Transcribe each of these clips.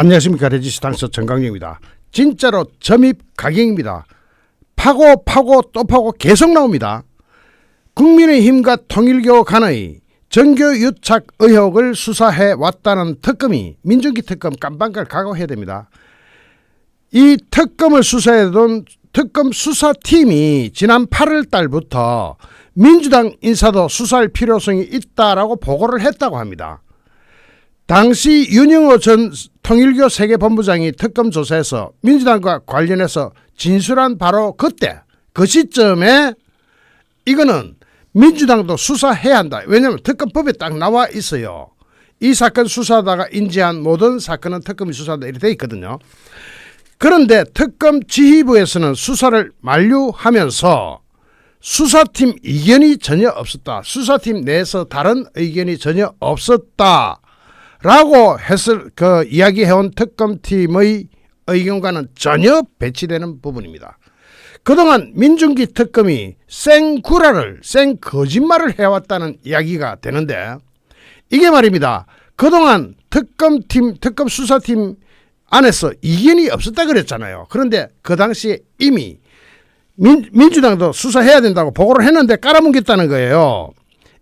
안녕하십니까 레지스 당서 정강영입니다. 진짜로 점입 가경입니다. 파고 파고 또 파고 계속 나옵니다. 국민의힘과 통일교 간의 정교 유착 의혹을 수사해 왔다는 특검이 민중기 특검 깜빵갈 각오해야 됩니다. 이 특검을 수사해둔 특검 수사팀이 지난 8월 달부터 민주당 인사도 수사할 필요성이 있다라고 보고를 했다고 합니다. 당시 윤영호 전 통일교 세계본부장이 특검 조사에서 민주당과 관련해서 진술한 바로 그때 그 시점에 이거는 민주당도 수사해야 한다. 왜냐하면 특검법에 딱 나와 있어요. 이 사건 수사하다가 인지한 모든 사건은 특검이 수사한다 이렇게 돼 있거든요. 그런데 특검 지휘부에서는 수사를 만류하면서 수사팀 이견이 전혀 없었다. 수사팀 내에서 다른 의견이 전혀 없었다. 라고 했을 그 이야기해온 특검팀의 의견과는 전혀 배치되는 부분입니다. 그동안 민중기 특검이 생구라를 생 거짓말을 해왔다는 이야기가 되는데 이게 말입니다. 그동안 특검팀 특검 수사팀 안에서 이견이 없었다 그랬잖아요. 그런데 그 당시에 이미 민, 민주당도 수사해야 된다고 보고를 했는데 깔아뭉갰다는 거예요.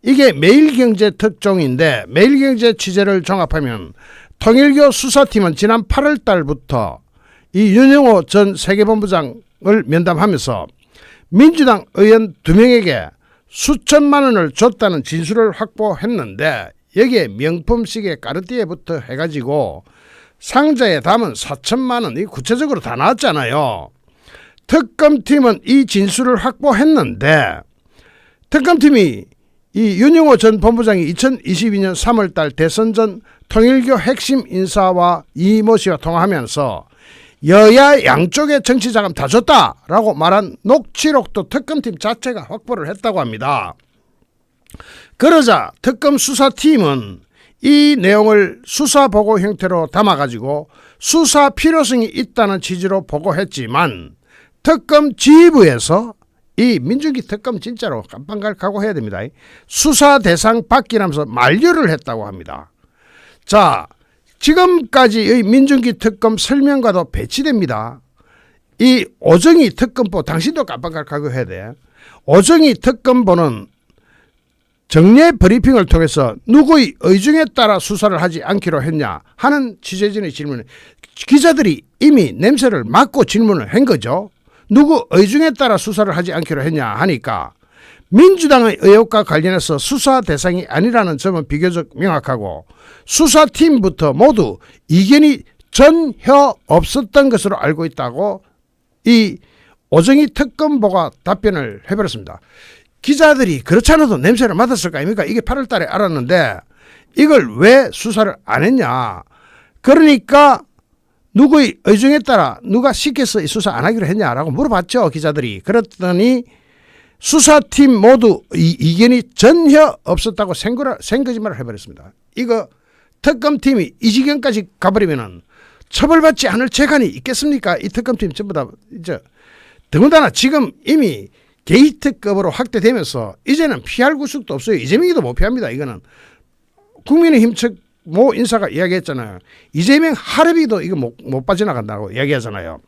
이게 매일경제 특종인데 매일경제 취재를 종합하면 통일교 수사팀은 지난 8월 달부터 이 윤영호 전 세계본부장을 면담하면서 민주당 의원 두 명에게 수천만 원을 줬다는 진술을 확보했는데 여기에 명품 시계 까르띠에부터 해가지고 상자에 담은 4천만 원이 구체적으로 다 나왔잖아요. 특검팀은 이 진술을 확보했는데 특검팀이 이 윤영호 전 본부장이 2022년 3월달 대선 전 통일교 핵심 인사와 이모 씨와 통화하면서 여야 양쪽의 정치 자금 다 줬다라고 말한 녹취록도 특검팀 자체가 확보를 했다고 합니다. 그러자 특검 수사팀은 이 내용을 수사 보고 형태로 담아가지고 수사 필요성이 있다는 취지로 보고했지만 특검 지휘부에서 이 민중기 특검 진짜로 깜빵갈 각오해야 됩니다. 수사 대상 받기라면서 만류를 했다고 합니다. 자, 지금까지의 민중기 특검 설명과도 배치됩니다. 이 오정희 특검보 당신도 깜빵갈 각오해야 돼. 오정희 특검보는 정례 브리핑을 통해서 누구의 의중에 따라 수사를 하지 않기로 했냐 하는 취재진의 질문에 기자들이 이미 냄새를 맡고 질문을 한 거죠. 누구 의중에 따라 수사를 하지 않기로 했냐 하니까 민주당의 의혹과 관련해서 수사 대상이 아니라는 점은 비교적 명확하고 수사팀부터 모두 이견이 전혀 없었던 것으로 알고 있다고 이 오정희 특검보가 답변을 해버렸습니다. 기자들이 그렇지 않아도 냄새를 맡았을 거 아닙니까? 이게 8월 달에 알았는데 이걸 왜 수사를 안 했냐. 그러니까 누구의 의중에 따라 누가 시켜서 이 수사 안 하기로 했냐라고 물어봤죠. 기자들이. 그랬더니 수사팀 모두 이 이견이 전혀 없었다고 생거라, 생거짓말을 해버렸습니다. 이거 특검팀이 이 지경까지 가버리면은 처벌받지 않을 재간이 있겠습니까? 이 특검팀 전부 다 이제 더군다나 지금 이미 게이트급으로 확대되면서 이제는 피할 구석도 없어요. 이재명이도 못 피합니다. 이거는 국민의힘 측 모 인사가 이야기했잖아요. 이재명 하루비도 이거 못, 못 빠져나간다고 이야기하잖아요.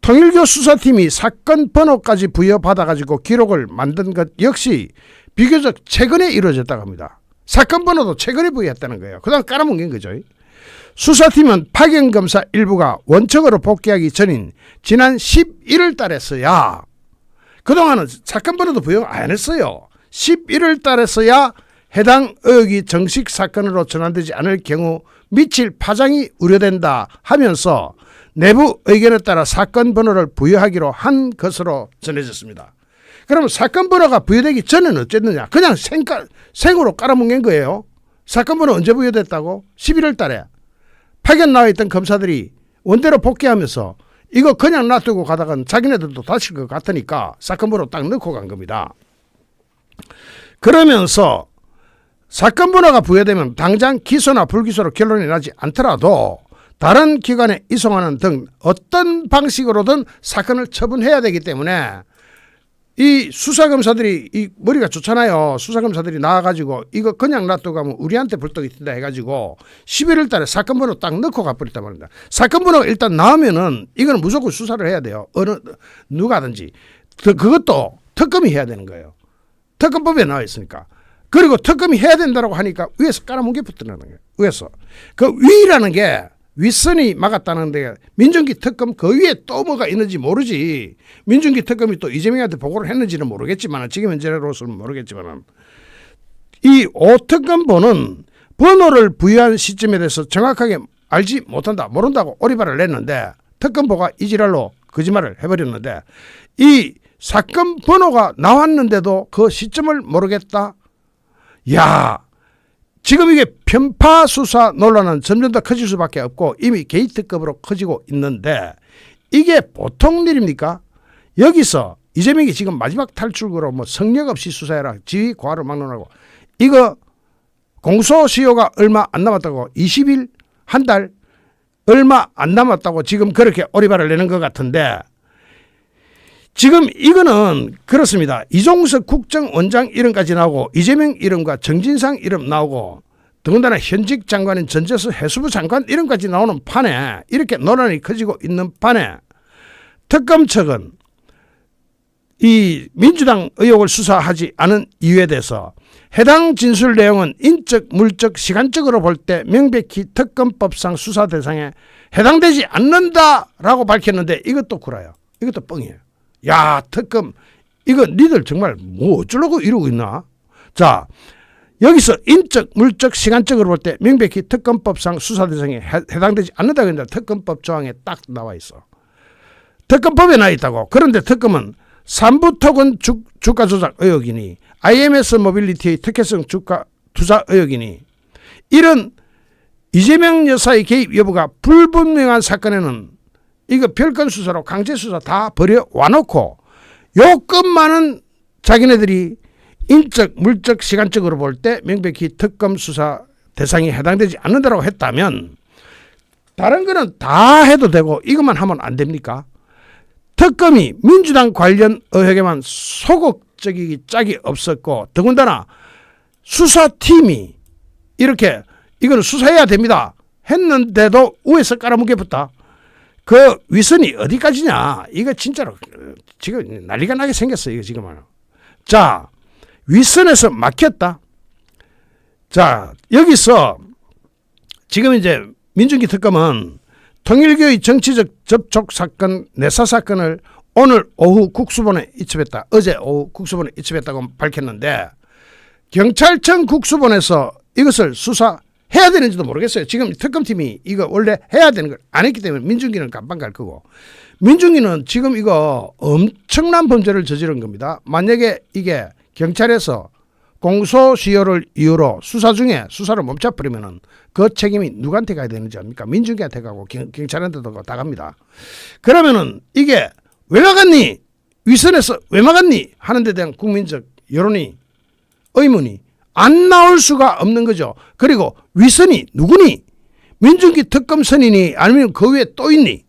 통일교 수사팀이 사건 번호까지 부여받아가지고 기록을 만든 것 역시 비교적 최근에 이루어졌다고 합니다. 사건 번호도 최근에 부여했다는 거예요. 그다음 깔아뭉갠 거죠. 수사팀은 파견 검사 일부가 원청으로 복귀하기 전인 지난 11월 달에서야 그동안은 사건 번호도 부여 안 했어요. 11월 달에서야 해당 의혹이 정식 사건으로 전환되지 않을 경우 미칠 파장이 우려된다 하면서 내부 의견에 따라 사건 번호를 부여하기로 한 것으로 전해졌습니다. 그러면 사건 번호가 부여되기 전에는 어쨌느냐? 그냥 생가, 생으로 깔아뭉갠 거예요. 사건 번호 언제 부여됐다고? 11월 달에 파견 나와 있던 검사들이 원대로 복귀하면서 이거 그냥 놔두고 가다가 자기네들도 다칠 것 같으니까 사건 번호 딱 넣고 간 겁니다. 그러면서 사건 번호가 부여되면 당장 기소나 불기소로 결론이 나지 않더라도 다른 기관에 이송하는 등 어떤 방식으로든 사건을 처분해야 되기 때문에 이 수사 검사들이 이 머리가 좋잖아요. 수사 검사들이 나와가지고 이거 그냥 놔두고 가면 우리한테 불떡이 튄다 해가지고 11월 달에 사건 번호 딱 넣고 가버렸단 말입니다. 사건 번호가 일단 나오면은 이거는 무조건 수사를 해야 돼요. 어느 누가든지 그- 그것도 특검이 해야 되는 거예요. 특검법에 나와 있으니까. 그리고 특검이 해야 된다고 하니까 위에서 깔아뭉 게 붙더라는 거예요. 위에서. 그 위라는 게 윗선이 막았다는데 민정기 특검 그 위에 또 뭐가 있는지 모르지. 민정기 특검이 또 이재명한테 보고를 했는지는 모르겠지만 지금 현재로서는 모르겠지만 이 오특검본은 번호를 부여한 시점에 대해서 정확하게 알지 못한다 모른다고 오리발을 냈는데 특검보가 이지랄로 거짓말을 해버렸는데 이 사건 번호가 나왔는데도 그 시점을 모르겠다. 야 지금 이게 편파 수사 논란은 점점 더 커질 수밖에 없고 이미 게이트급으로 커지고 있는데 이게 보통 일입니까? 여기서 이재명이 지금 마지막 탈출구로 뭐 성역 없이 수사해라 지휘 과로 막론하고 이거 공소시효가 얼마 안 남았다고 20일 한 달 얼마 안 남았다고 지금 그렇게 오리발을 내는 것 같은데 지금 이거는 그렇습니다. 이종석 국정원장 이름까지 나오고 이재명 이름과 정진상 이름 나오고 더군다나 현직 장관인 전재수 해수부 장관 이름까지 나오는 판에 이렇게 논란이 커지고 있는 판에 특검 측은 이 민주당 의혹을 수사하지 않은 이유에 대해서 해당 진술 내용은 인적, 물적, 시간적으로 볼 때 명백히 특검법상 수사 대상에 해당되지 않는다라고 밝혔는데 이것도 구라요. 이것도 뻥이에요. 야 특검 이거 니들 정말 뭐 어쩌려고 이러고 있나? 자 여기서 인적, 물적, 시간적으로 볼 때 명백히 특검법상 수사 대상에 해- 해당되지 않는다 그런데 특검법 조항에 딱 나와 있어. 특검법에 나 있다고. 그런데 특검은 삼부 토건 주, 주가 조작 의혹이니 IMS 모빌리티의 특혜성 주가 투자 의혹이니 이런 이재명 여사의 개입 여부가 불분명한 사건에는 이거 별건 수사로 강제 수사 다 버려 와놓고 요것만은 자기네들이 인적, 물적, 시간적으로 볼 때 명백히 특검 수사 대상이 해당되지 않는다고 했다면 다른 거는 다 해도 되고 이것만 하면 안 됩니까? 특검이 민주당 관련 의혹에만 소극적이기 짝이 없었고 더군다나 수사팀이 이렇게 이거는 수사해야 됩니다 했는데도 위에서 깔아뭉개 붙다. 그 위선이 어디까지냐? 이거 진짜로 어, 지금 난리가 나게 생겼어 이거 지금은. 자 윗선에서 막혔다. 자 여기서 지금 이제 민중기 특검은 통일교의 정치적 접촉 사건 내사 사건을 오늘 오후 국수본에 이첩했다. 어제 오후 국수본에 이첩했다고 밝혔는데 경찰청 국수본에서 이것을 수사 해야 되는지도 모르겠어요. 지금 특검팀이 이거 원래 해야 되는 걸 안 했기 때문에 민중기는 깜빵 갈 거고 민중기는 지금 이거 엄청난 범죄를 저지른 겁니다. 만약에 이게 경찰에서 공소시효를 이유로 수사 중에 수사를 멈춰버리면은 그 책임이 누구한테 가야 되는지 압니까? 민중기한테 가고 경, 경찰한테도 가고 다 갑니다. 그러면은 이게 왜 막았니? 위선에서 왜 막았니? 하는 데 대한 국민적 여론이 의문이 안 나올 수가 없는 거죠. 그리고 위선이 누구니? 민중기 특검 선이니 아니면 그 위에 또 있니?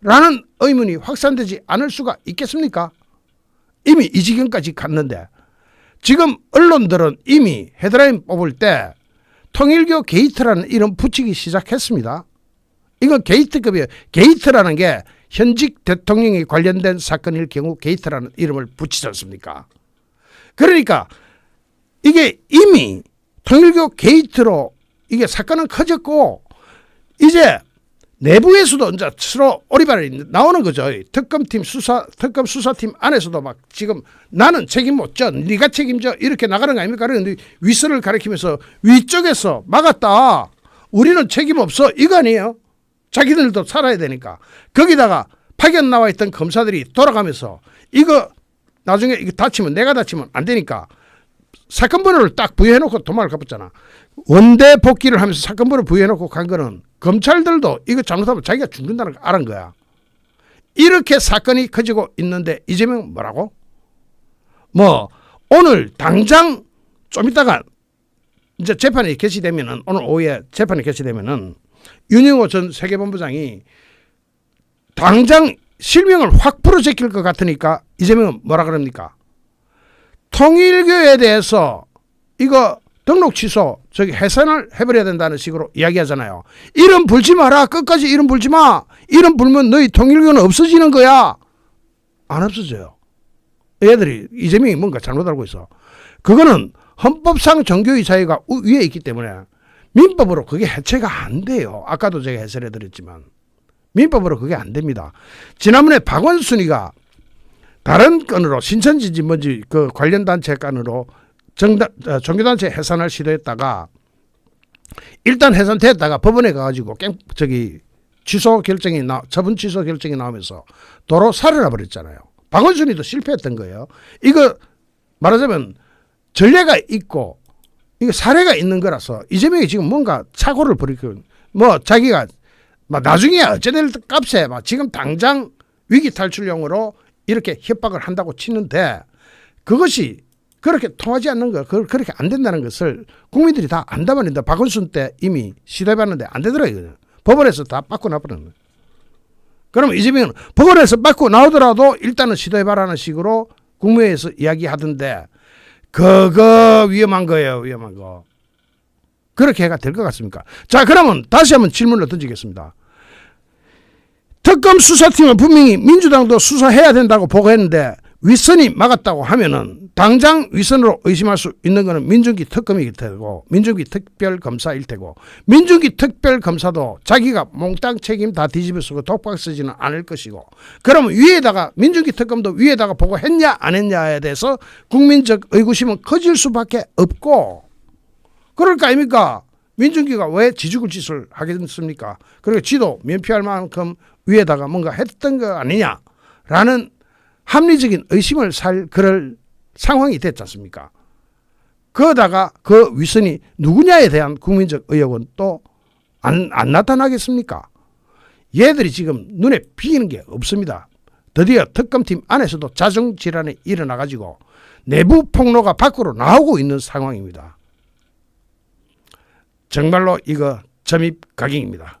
라는 의문이 확산되지 않을 수가 있겠습니까? 이미 이 지경까지 갔는데 지금 언론들은 이미 헤드라인 뽑을 때 통일교 게이트라는 이름 붙이기 시작했습니다. 이건 게이트급이에요. 게이트라는 게 현직 대통령이 관련된 사건일 경우 게이트라는 이름을 붙이지 않습니까? 그러니까 이게 이미 통일교 게이트로 이게 사건은 커졌고 이제 내부에서도 이제 서로 오리발이 나오는 거죠. 특검팀 수사 특검 수사팀 안에서도 막 지금 나는 책임 못 져, 네가 책임져 이렇게 나가는 거 아닙니까? 그런데 윗선을 가리키면서 위쪽에서 막았다. 우리는 책임 없어 이거 아니에요? 자기들도 살아야 되니까 거기다가 파견 나와 있던 검사들이 돌아가면서 이거 나중에 이거 다치면 내가 다치면 안 되니까 사건 번호를 딱 부여해놓고 도망을 가봤잖아. 원대 복귀를 하면서 사건 번호 부여해놓고 간 거는 검찰들도 이거 잘못하면 자기가 죽는다는 걸 알은 거야. 이렇게 사건이 커지고 있는데 이재명 뭐라고? 뭐 오늘 당장 좀 이따가 이제 재판이 개시되면은 오늘 오후에 재판이 개시되면은 윤영호 전 세계본부장이 당장 실명을 확 풀어제낄 것 같으니까 이재명은 뭐라 그럽니까? 통일교에 대해서 이거 등록 취소 저기 해산을 해버려야 된다는 식으로 이야기하잖아요. 이름 불지 마라. 끝까지 이름 불지 마. 이름 불면 너희 통일교는 없어지는 거야. 안 없어져요. 얘들이 이재명이 뭔가 잘못 알고 있어. 그거는 헌법상 정교의 우- 위에 있기 때문에 민법으로 그게 해체가 안 돼요. 아까도 제가 해설해 드렸지만 민법으로 그게 안 됩니다. 지난번에 박원순이가 다른 건으로 신천지지 뭔지 그 관련 단체 건으로 정당 어, 종교단체 해산을 시도했다가 일단 해산됐다가 법원에 가가지고 깽 저기 취소 결정이 나 처분 취소 결정이 나오면서 도로 살해나 버렸잖아요. 박원순이도 실패했던 거예요. 이거 말하자면 전례가 있고 이거 사례가 있는 거라서 이재명이 지금 뭔가 착오를 벌이고 뭐 자기가 막 나중에 어찌될 값에 막 지금 당장 위기 탈출용으로 이렇게 협박을 한다고 치는데 그것이 그렇게 통하지 않는 거, 그 그렇게 안 된다는 것을 국민들이 다 안다만 했는데 박원순 때 이미 시도해봤는데 안 되더라고요. 법원에서 다 빠꾸 나버렸는. 그러면 이재명은 법원에서 빠꾸 나오더라도 일단은 시도해봐라는 식으로 국무회에서 이야기하던데 그거 위험한 거예요, 위험한 거. 그렇게 해가 될 것 같습니까? 자, 그러면 다시 한번 질문을 던지겠습니다. 특검 수사팀은 분명히 민주당도 수사해야 된다고 보고했는데 윗선이 막았다고 하면은 당장 윗선으로 의심할 수 있는 것은 민중기 특검일 테고 민중기 특별검사일 테고 민중기 특별검사도 자기가 몽땅 책임 다 뒤집어 쓰고 독박 쓰지는 않을 것이고 그러면 위에다가 민중기 특검도 위에다가 보고했냐 안 했냐에 대해서 국민적 의구심은 커질 수밖에 없고 그럴 거 아닙니까? 민중기가 왜 지죽을 짓을 하겠습니까? 그리고 지도 면피할 만큼 위에다가 뭔가 했던 거 아니냐라는 합리적인 의심을 살 그럴 상황이 됐지 않습니까? 그러다가 그 위선이 누구냐에 대한 국민적 의혹은 또 안 안 나타나겠습니까? 얘들이 지금 눈에 비이는 게 없습니다. 드디어 특검팀 안에서도 자정 질환이 일어나 가지고 내부 폭로가 밖으로 나오고 있는 상황입니다. 정말로 이거 점입 각인입니다.